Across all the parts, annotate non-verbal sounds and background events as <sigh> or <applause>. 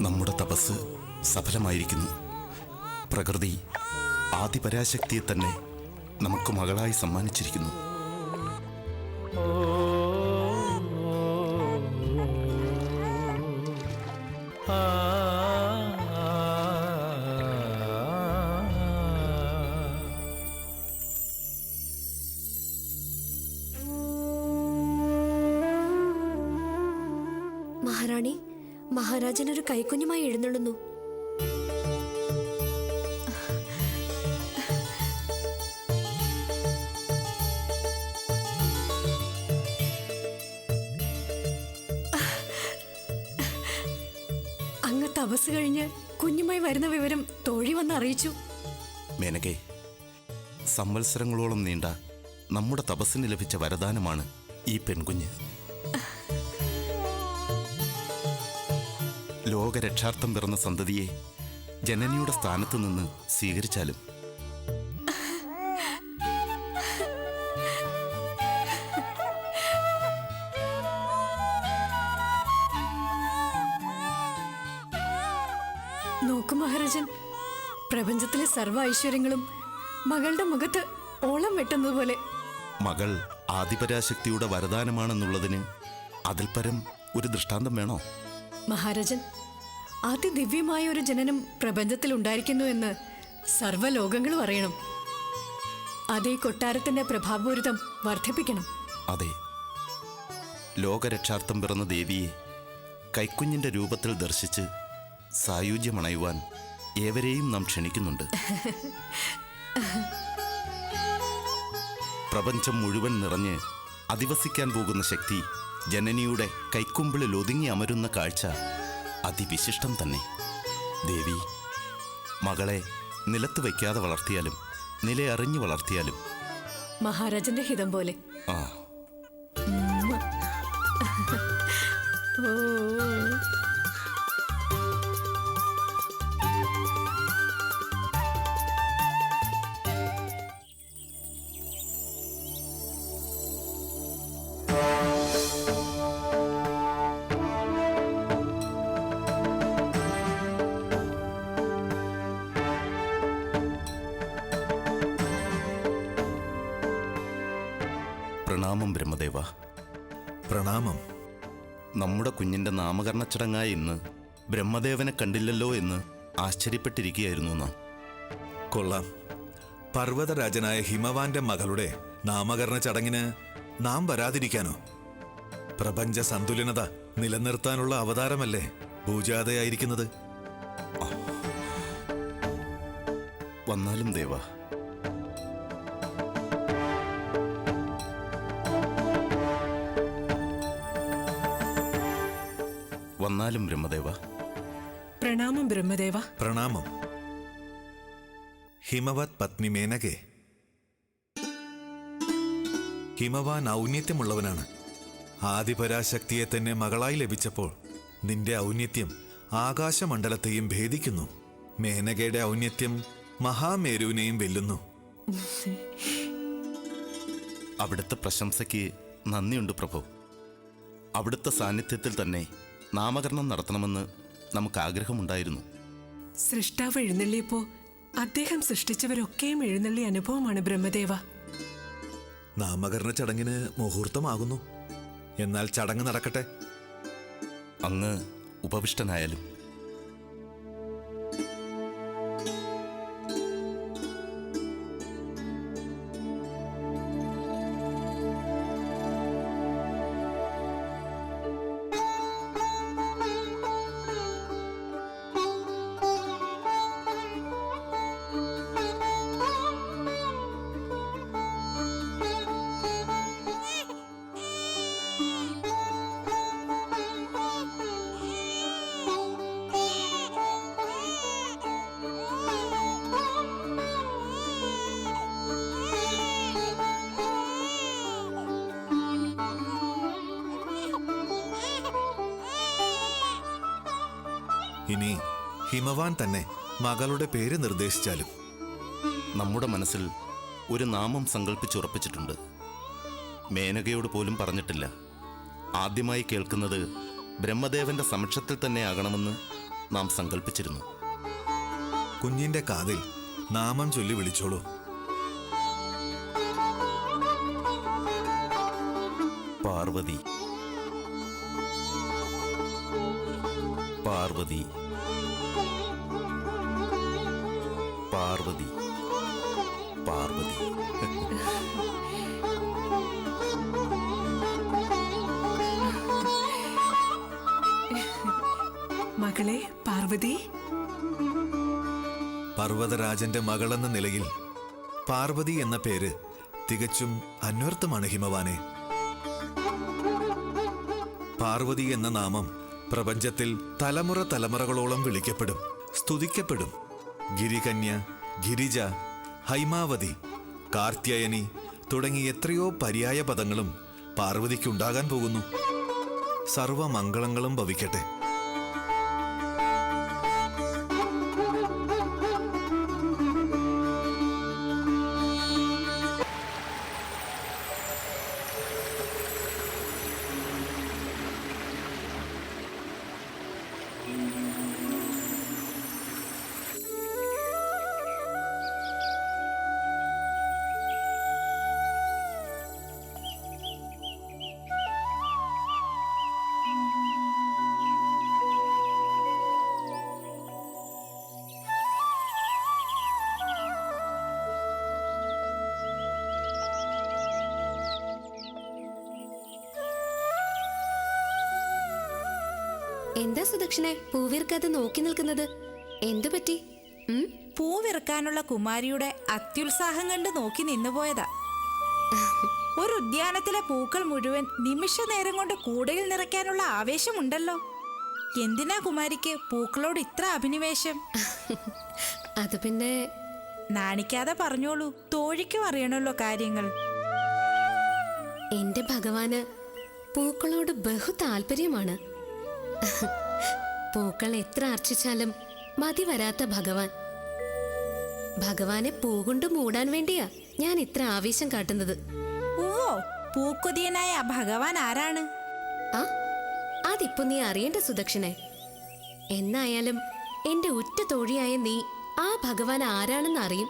നമ്മുടെ തപസ് സഫലമായിരിക്കുന്നു. പ്രകൃതി ആദിപരാശക്തിയെ തന്നെ നമുക്ക് മകളായി സമ്മാനിച്ചിരിക്കുന്നു. മഹാറാണി ഒരു കൈക്കുഞ്ഞുമായി എഴുന്നള്ളുന്നു. അങ്ങ് തപസ് കഴിഞ്ഞ് കുഞ്ഞുമായി വരുന്ന വിവരം തോഴി വന്ന് അറിയിച്ചു. മേനകെ സംവത്സരങ്ങളോളം നീണ്ട നമ്മുടെ തപസ്സിന് ലഭിച്ച വരദാനമാണ് ഈ പെൺകുഞ്ഞ്. ലോകരക്ഷാർത്ഥം പിറന്ന സന്തതിയെ ജനനിയുടെ സ്ഥാനത്ത് നിന്ന് സ്വീകരിച്ചാലും. നോക്കൂ മഹാരാജൻ. പ്രപഞ്ചത്തിലെ സർവ ഐശ്വര്യങ്ങളും മകളുടെ മുഖത്ത് ഓളം വെട്ടുന്നത് പോലെ. മകൾ ആദിപരാശക്തിയുടെ വരദാനമാണെന്നുള്ളതിന് അതിൽ പരം ഒരു ദൃഷ്ടാന്തം വേണോ? മഹാരാജൻ അതിദിവ്യമായ ഒരു ജനനം പ്രപഞ്ചത്തിൽ ഉണ്ടായിരിക്കുന്നു എന്ന് സർവലോകങ്ങളും അറിയണം. അതേ കൊട്ടാരത്തിന്റെ പ്രഭാപൂരിതം വർദ്ധിപ്പിക്കണം. അതെ. ലോകരക്ഷാർത്ഥം പിറന്ന ദേവിയെ കൈക്കുഞ്ഞിന്റെ രൂപത്തിൽ ദർശിച്ച് സായുജ്യമണയുവാൻ ഏവരെയും നാം ക്ഷണിക്കുന്നുണ്ട്. പ്രപഞ്ചം മുഴുവൻ നിറഞ്ഞ് അധിവസിക്കാൻ പോകുന്ന ശക്തി ജനനിയുടെ കൈക്കുമ്പിളിൽ ഒതുങ്ങി അമരുന്ന കാഴ്ച അതിവിശിഷ്ടം തന്നെ. ദേവി മകളെ നിലത്ത് വയ്ക്കാതെ വളർത്തിയാലും നിലയറിഞ്ഞു വളർത്തിയാലും. മഹാരാജന്റെ ഹിതം പോലെ. ആ. <laughs> ഓ. പ്രണാമം ബ്രഹ്മദേവ. പ്രണാമം. നമ്മുടെ കുഞ്ഞിന്റെ നാമകരണ ചടങ്ങായ ഇന്ന് ബ്രഹ്മദേവനെ കണ്ടില്ലല്ലോ എന്ന് ആശ്ചര്യപ്പെട്ടിരിക്കുകയായിരുന്നു നാം. കൊള്ളാം. പർവതരാജനായ ഹിമവാന്റെ മകളുടെ നാമകരണ ചടങ്ങിന് നാം വരാതിരിക്കാനോ? പ്രപഞ്ച സന്തുലനത നിലനിർത്താനുള്ള അവതാരമല്ലേ പൂജാതയായിരിക്കുന്നത്? വന്നാലും ദേവ വന്നാലും ബ്രഹ്മദേവ. പ്രണാമം ബ്രഹ്മദേവ. പ്രണാമം. ഹിമവത് പത്നി മേനകെ. ഹിമവാൻ ഔന്നത്യമുള്ളവനാണ്. ആദിപരാശക്തിയെ തന്നെ മകളായി ലഭിച്ചപ്പോൾ നിന്റെ ഔന്നത്യം ആകാശമണ്ഡലത്തെയും ഭേദിക്കുന്നു. മേനകയുടെ ഔന്നത്യം മഹാമേരുവിനെയും വെല്ലുന്നു. അവിടുത്തെ പ്രശംസയ്ക്ക് നന്ദിയുണ്ട് പ്രഭു. അവിടുത്തെ സാന്നിധ്യത്തിൽ തന്നെ നാമകരണം നടത്തണമെന്ന് നമുക്ക് ആഗ്രഹമുണ്ടായിരുന്നു സൃഷ്ടാവ് എഴുന്നള്ളിയപ്പോ അദ്ദേഹം സൃഷ്ടിച്ചവരൊക്കെയും എഴുന്നള്ളി അനുഭവമാണ് ബ്രഹ്മദേവ. നാമകരണ ചടങ്ങിന് മുഹൂർത്തമാകുന്നു. എന്നാൽ ചടങ്ങ് നടക്കട്ടെ. അങ്ങ് ഉപവിഷ്ടനായാലും ഇനി ഹിമവാൻ തന്നെ മകളുടെ പേര് നിർദ്ദേശിച്ചാലും. നമ്മുടെ മനസ്സിൽ ഒരു നാമം സങ്കല്പിച്ചുറപ്പിച്ചിട്ടുണ്ട് മേനകയോട് പോലും പറഞ്ഞിട്ടില്ല. ആദ്യമായി കേൾക്കുന്നത് ബ്രഹ്മദേവന്റെ സമക്ഷത്തിൽ തന്നെ ആകണമെന്ന് നാം സങ്കല്പിച്ചിരുന്നു കുഞ്ഞിന്റെ കാതിൽ നാമം ചൊല്ലി വിളിച്ചോളൂ. പാർവതി. പാർവതി. പാർവതി. പാർവതി. മകളെ പാർവതി? പർവതരാജന്റെ മകളെന്ന നിലയിൽ പാർവതി എന്ന പേര് തികച്ചും അന്വർത്ഥമാണ് ഹിമവാനെ. പാർവതി എന്ന നാമം പ്രപഞ്ചത്തിൽ തലമുറ തലമുറകളോളം വിളിക്കപ്പെടും സ്തുതിക്കപ്പെടും. ഗിരികന്യ ഗിരിജ ഹൈമാവതി കാർത്യായനി തുടങ്ങി എത്രയോ പര്യായ പദങ്ങളും പാർവതിക്കുണ്ടാകാൻ പോകുന്നു. സർവമംഗളങ്ങളും ഭവിക്കട്ടെ. എന്താ സുദക്ഷിണെ പൂവിർക്കാതെ നോക്കി നിൽക്കുന്നത്? എന്തു പറ്റി? പൂവിറക്കാനുള്ള കുമാരിയുടെ അത്യുത്സാഹം കണ്ട് നോക്കി നിന്നുപോയതാ ഒരു ഉദ്യാനത്തിലെ പൂക്കൾ മുഴുവൻ നിമിഷ നേരം കൊണ്ട് കൂടയിൽ നിറയ്ക്കാനുള്ള ആവേശമുണ്ടല്ലോ. എന്തിനാ കുമാരിക്ക് പൂക്കളോട് ഇത്ര അഭിനിവേശം? അത് പിന്നെ? നാണിക്കാതെ പറഞ്ഞോളൂ തോഴിക്കും അറിയണല്ലോ കാര്യങ്ങൾ. എന്റെ ഭഗവാന് പൂക്കളോട് ബഹു താല്പര്യമാണ് <laughs> പൂക്കൾ എത്ര അർച്ചിച്ചാലും മതി വരാത്ത ഭഗവാൻ. ഭഗവാനെ പൂകൊണ്ട് മൂടാൻ വേണ്ടിയാ ഞാൻ ഇത്ര ആവേശം കാട്ടുന്നത്. ഓ പൂക്കൊതിയനായ ഭഗവാൻ ആരാണ്? ആ അതിപ്പോ നീ അറിയേണ്ട സുദക്ഷിണെ. എന്നായാലും എന്റെ ഉറ്റ തോഴിയായ നീ ആ ഭഗവാൻ ആരാണെന്ന് അറിയും.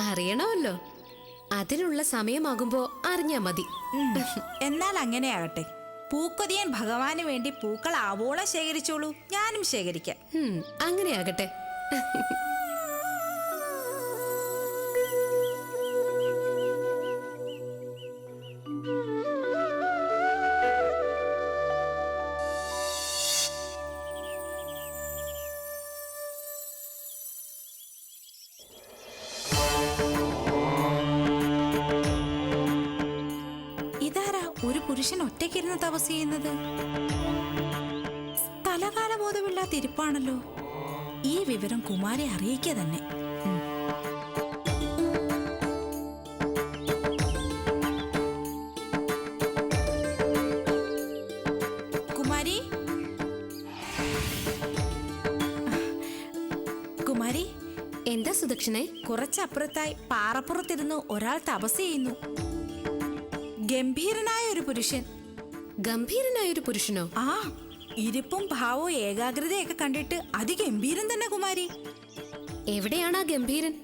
അറിയണമല്ലോ. അതിനുള്ള സമയമാകുമ്പോ അറിഞ്ഞാ മതി. എന്നാൽ അങ്ങനെയാകട്ടെ. പൂക്കൊതിയൻ ഭഗവാന് വേണ്ടി പൂക്കൾ ആവോളം ശേഖരിച്ചോളൂ. ഞാനും ശേഖരിക്കാം. അങ്ങനെയാകട്ടെ. പുരുഷൻ ഒറ്റയ്ക്കിരുന്ന് തപസ് ചെയ്യുന്നത്? സ്ഥലകാല ബോധമില്ലാത്ത ഇരിപ്പാണല്ലോ ഈ വിവരം കുമാരി അറിയിക്കുക തന്നെ. ഉം. കുമാരി? കുമാരി? എന്താ സുദക്ഷിണെ? കുറച്ചപ്പുറത്തായി പാറപ്പുറത്തിരുന്ന് ഒരാൾ തപസ് ചെയ്യുന്നു. ഗംഭീരനായ ഒരു പുരുഷൻ. ഗംഭീരനായ ഒരു പുരുഷനോ? ആ ഇരിപ്പും ഭാവവും ഏകാഗ്രതയൊക്കെ കണ്ടിട്ട് അതിഗംഭീരം തന്നെ കുമാരി. എവിടെയാണ് ആ ഗംഭീരൻ?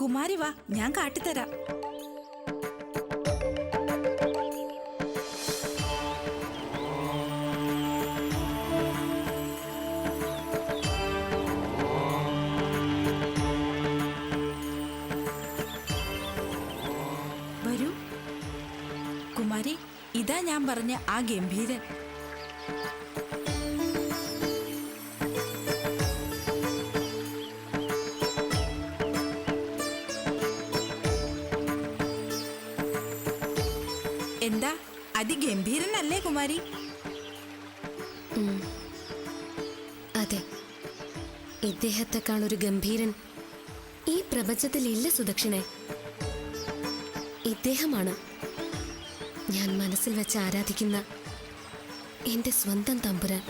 കുമാരി വാ ഞാൻ കാട്ടിത്തരാം. ഗംഭീരൻ. എന്താ? അതിഗംഭീരനല്ലേ കുമാരി? അതെ. ഇദ്ദേഹത്തെക്കാൾ ഒരു ഗംഭീരൻ ഈ പ്രപഞ്ചത്തിൽ ഇല്ല സുദക്ഷിണെ. ഇദ്ദേഹമാണ് ഞാൻ മനസ്സിൽ വെച്ച് ആരാധിക്കുന്ന എന്റെ സ്വന്തം തമ്പുരാൻ.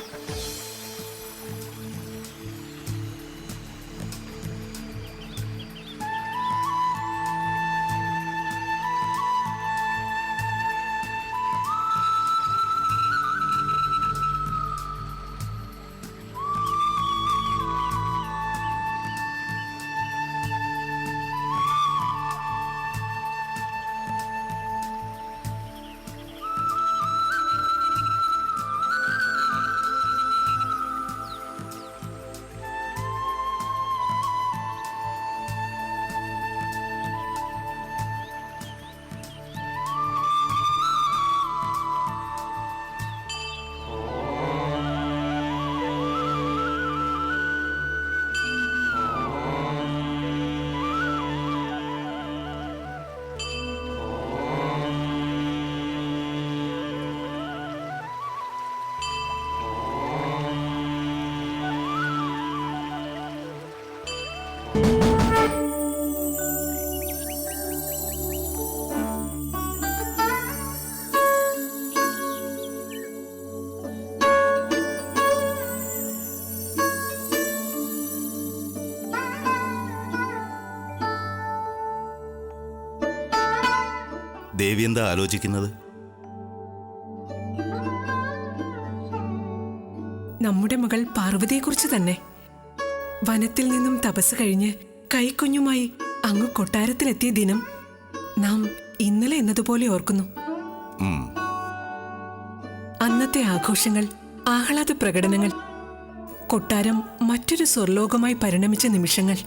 ദേവി എന്താ ആലോചിക്കുന്നത്? നമ്മുടെ മകൾ പാർവതിയെക്കുറിച്ച് തന്നെ. വനത്തിൽ നിന്നും തപസ് കഴിഞ്ഞ് കൈക്കുഞ്ഞുമായി അങ്ങ് കൊട്ടാരത്തിലെത്തിയ ദിനം നാം ഇന്നലെ എന്നതുപോലെ ഓർക്കുന്നു. അന്നത്തെ ആഘോഷങ്ങൾ ആഹ്ലാദ പ്രകടനങ്ങൾ കൊട്ടാരം മറ്റൊരു സ്വർലോകമായി പരിണമിച്ച നിമിഷങ്ങൾ.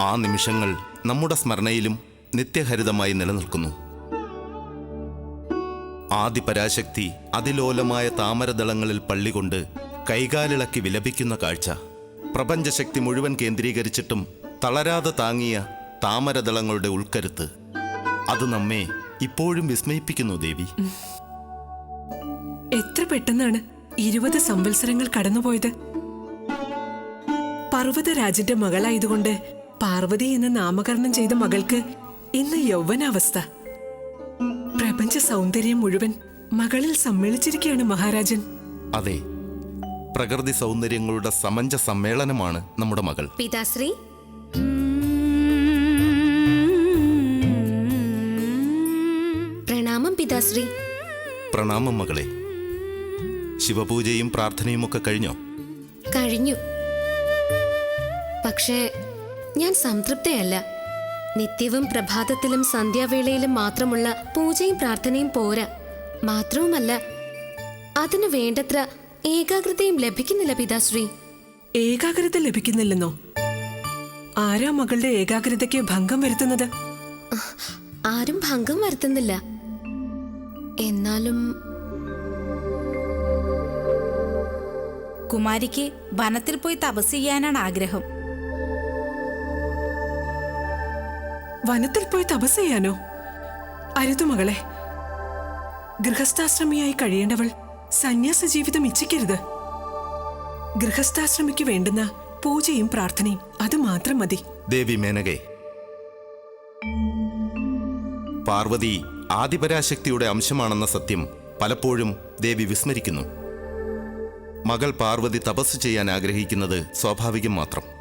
ആ നിമിഷങ്ങൾ നമ്മുടെ സ്മരണയിലും നിത്യഹരിതമായി നിലനിൽക്കുന്നു. ആദിപരാശക്തി അതിലോലമായ താമരദളങ്ങളിൽ പള്ളികൊണ്ട് കൈകാലിളക്കി വിലപിക്കുന്ന കാഴ്ച. പ്രപഞ്ചശക്തി മുഴുവൻ കേന്ദ്രീകരിച്ചിട്ടും തളരാതെ താങ്ങിയ താമരദളങ്ങളുടെ ഉൾക്കരുത്ത്. അത് നമ്മെ ഇപ്പോഴും വിസ്മയിപ്പിക്കുന്നു ദേവി. എത്ര പെട്ടെന്നാണ് ഇരുപത് സംവത്സരങ്ങൾ കടന്നുപോയത്. പർവതരാജന്റെ മകളായതുകൊണ്ട് പാർവതി എന്ന് നാമകരണം ചെയ്ത മകൾക്ക് ഇന്ന് യൗവനാവസ്ഥ. പ്രപഞ്ച സൗന്ദര്യം മുഴുവൻ മകളിൽ സമ്മേളിച്ചിരിക്കുകയാണ് മഹാരാജൻ. അതെ പ്രകൃതി സൗന്ദര്യങ്ങളുടെ സമഞ്ച സമ്മേളനമാണ് നമ്മുടെ മകൾ. പിതാശ്രീ. പ്രണാമം പിതാശ്രീ. പ്രണാമം മകളെ. ശിവപൂജയും പ്രാർത്ഥനയും ഒക്കെ കഴിഞ്ഞോ? കഴിഞ്ഞു. പക്ഷേ ഞാൻ സംതൃപ്തയല്ല. നിത്യവും പ്രഭാതത്തിലും സന്ധ്യാവേളയിലും മാത്രമുള്ള പൂജയും പ്രാർത്ഥനയും പോരാ. മാത്രവുമല്ല അതിനു വേണ്ടത്ര ഏകാഗ്രതയും ലഭിക്കുന്നില്ല പിതാശ്രീ. ഏകാഗ്രത ലഭിക്കുന്നില്ലെന്നോ? ആരാ മകളുടെ ഏകാഗ്രതയ്ക്ക് ഭംഗം വരുത്തുന്നത്? ആരും ഭംഗം വരുത്തുന്നില്ല. എന്നാലും കുമാരിക്ക് വനത്തിൽ പോയി തപസ് ചെയ്യാനാണ് ആഗ്രഹം. വനത്തിൽ പോയി തപസ് ചെയ്യാനോ? അരുതു മകളെ. ഗൃഹസ്ഥാശ്രമിയായി കഴിയേണ്ടവൾ സന്യാസ ജീവിതം ഇച്ഛിക്കരുത്. ഗൃഹസ്ഥാശ്രമിക്ക് വേണ്ടുന്ന പൂജയും പ്രാർത്ഥനയും അത് മാത്രം മതി. ദേവി മേനകെ. പാർവതി ആദിപരാശക്തിയുടെ അംശമാണെന്ന സത്യം പലപ്പോഴും ദേവി വിസ്മരിക്കുന്നു. മകൾ പാർവതി തപസ് ചെയ്യാൻ ആഗ്രഹിക്കുന്നത് സ്വാഭാവികം മാത്രം.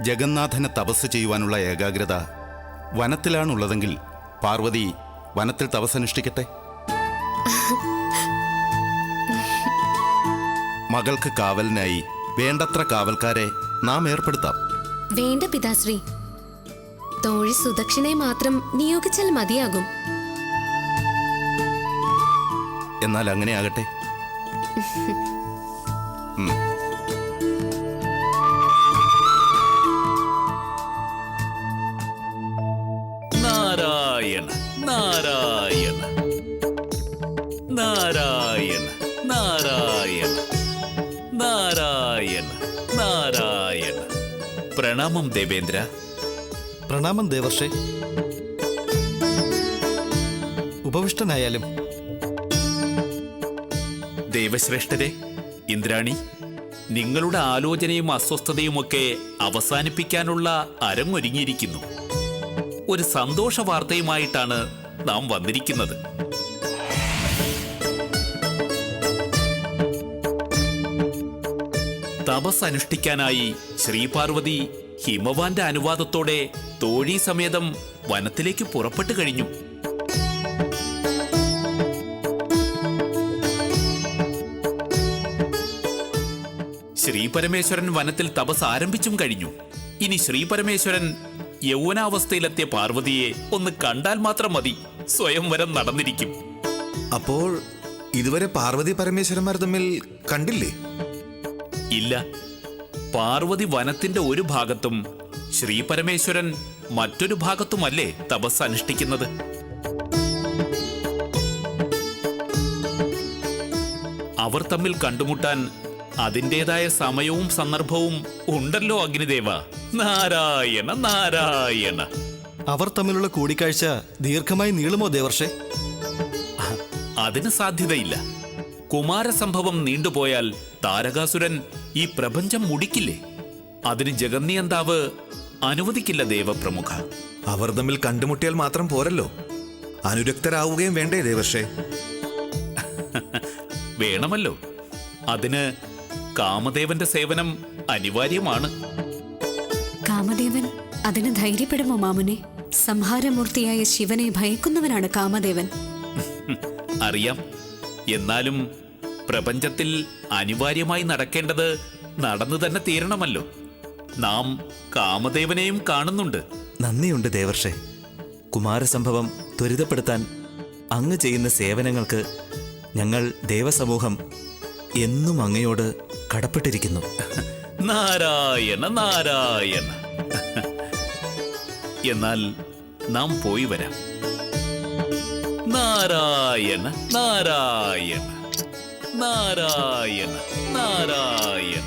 ജഗന്നാഥനെ തപസ് ചെയ്യുവാനുള്ള ഏകാഗ്രത വനത്തിലാണുള്ളതെങ്കിൽ പാർവതി വനത്തിൽ തപസ്സനുഷ്ഠിക്കട്ടെ മകൾക്ക് കാവലിനായി വേണ്ടത്ര കാവൽക്കാരെ നാം ഏർപ്പെടുത്താം. വേണ്ട പിതാശ്രീ. തോഴി സുദക്ഷിണെ മാത്രം നിയോഗിച്ചാൽ മതിയാകും. എന്നാൽ അങ്ങനെ ആകട്ടെ. പ്രണാമം ദേവേന്ദ്ര. പ്രണാമം ദേവർഷേ. ഉപവിഷ്ടനായാലും. ദേവശ്രേഷ്ഠരെ ഇന്ദ്രാണി നിങ്ങളുടെ ആലോചനയും അസ്വസ്ഥതയും ഒക്കെ അവസാനിപ്പിക്കാനുള്ള അരങ്ങൊരുങ്ങിയിരിക്കുന്നു. ഒരു സന്തോഷ വാർത്തയുമായിട്ടാണ് നാം വന്നിരിക്കുന്നത്. തപസ് അനുഷ്ഠിക്കാനായി ശ്രീപാർവതി ഹിമവാന്റെ അനുവാദത്തോടെ തോഴി സമേതം വനത്തിലേക്ക് പുറപ്പെട്ടു കഴിഞ്ഞു. ശ്രീപരമേശ്വരൻ വനത്തിൽ തപസ് ആരംഭിച്ചും കഴിഞ്ഞു. ഇനി ശ്രീപരമേശ്വരൻ യൗവനാവസ്ഥയിലെത്തിയ പാർവതിയെ ഒന്ന് കണ്ടാൽ മാത്രം മതി. സ്വയംവരം നടന്നിരിക്കും. അപ്പോൾ ഇതുവരെ പാർവതി പരമേശ്വരന്മാർ തമ്മിൽ കണ്ടില്ലേ? ഇല്ല. പാർവതി വനത്തിന്റെ ഒരു ഭാഗത്തും ശ്രീപരമേശ്വരൻ മറ്റൊരു ഭാഗത്തുമല്ലേ തപസ് അനുഷ്ഠിക്കുന്നത്? അവർ തമ്മിൽ കണ്ടുമുട്ടാൻ അതിന്റെതായ സമയവും സന്ദർഭവും ഉണ്ടല്ലോ അഗ്നിദേവ. നാരായണ നാരായണ. അവർ തമ്മിലുള്ള കൂടിക്കാഴ്ച ദീർഘമായി നീളുമോ ദേവർഷെ? അതിന് സാധ്യതയില്ല. കുമാരസംഭവം നീണ്ടുപോയാൽ താരകാസുരൻ ഈ പ്രപഞ്ചം മുടിക്കില്ലേ? അതിന് ജഗന്നിയന്താവ് അനുവദിക്കില്ല ദേവപ്രമുഖ. അവർ തമ്മിൽ കണ്ടുമുട്ടിയാൽ മാത്രം പോരല്ലോ. അനുരക്തരാവുകയും വേണ്ടേ ദേവർഷേ? <laughs> വേണമല്ലോ. അതിന് കാമദേവന്റെ സേവനം അനിവാര്യമാണ്. കാമദേവൻ അതിന് ധൈര്യപ്പെടുമോ മാമുനെ? സംഹാരമൂർത്തിയായ ശിവനെ ഭയക്കുന്നവനാണ് കാമദേവൻ. <laughs> അറിയാം. എന്നാലും പ്രപഞ്ചത്തിൽ അനിവാര്യമായി നടക്കേണ്ടത് നടന്നു തന്നെ തീരണമല്ലോ. നാം കാമദേവനെയും കാണുന്നുണ്ട്. നന്ദിയുണ്ട് ദേവർഷെ. കുമാരസംഭവം ത്വരിതപ്പെടുത്താൻ അങ്ങ് ചെയ്യുന്ന സേവനങ്ങൾക്ക് ഞങ്ങൾ ദേവസമൂഹം എന്നും അങ്ങയോട് കടപ്പെട്ടിരിക്കുന്നു. നാരായണ നാരായണ. എന്നാൽ നാം പോയി വരാം. നാരായണ നാരായണ. നാരായണ നാരായണ